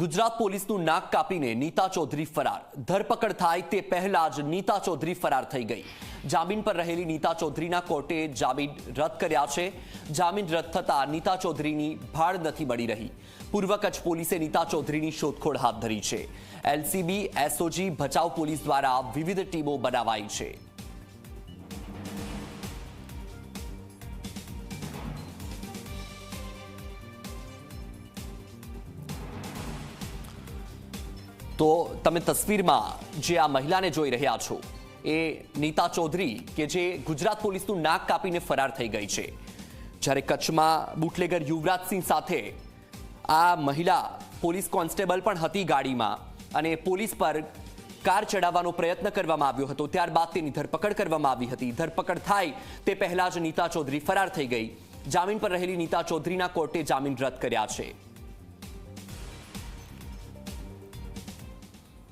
ગુજરાત પોલીસનું નાક કાપીને નીતા ચૌધરી ફરાર. ધરપકડ થાય તે પહેલા જ નીતા ચૌધરી ફરાર થઈ ગઈ. જામીન પર રહેલી નીતા ચૌધરીના કોર્ટે જામીન રદ કર્યા છે. જામીન રદ થતા નીતા ચૌધરીની ભાડ નથી મળી રહી. પૂર્વ કચ્છ પોલીસે નીતા ચૌધરીની શોધખોળ હાથ ધરી છે. એલસીબી, એસઓજી, ભચાઉ પોલીસ દ્વારા વિવિધ ટીમો બનાવાઈ છે. તો તમે તસવીરમાં જે આ મહિલાને જોઈ રહ્યા છો, એ નીતા ચૌધરી કે જે ગુજરાત પોલીસનું નાક કાપીને ફરાર થઈ ગઈ છે. જ્યારે કચ્છમાં બુટલેગર યુવરાજસિંહ સાથે આ મહિલા પોલીસ કોન્સ્ટેબલ પણ હતી ગાડીમાં અને પોલીસ પર કાર ચડાવવાનો પ્રયત્ન કરવામાં આવ્યો હતો. ત્યારબાદ તેની ધરપકડ કરવામાં આવી હતી. ધરપકડ થાય તે પહેલા જ નીતા ચૌધરી ફરાર થઈ ગઈ. જામીન પર રહેલી નીતા ચૌધરીના કોર્ટે જામીન રદ કર્યા છે.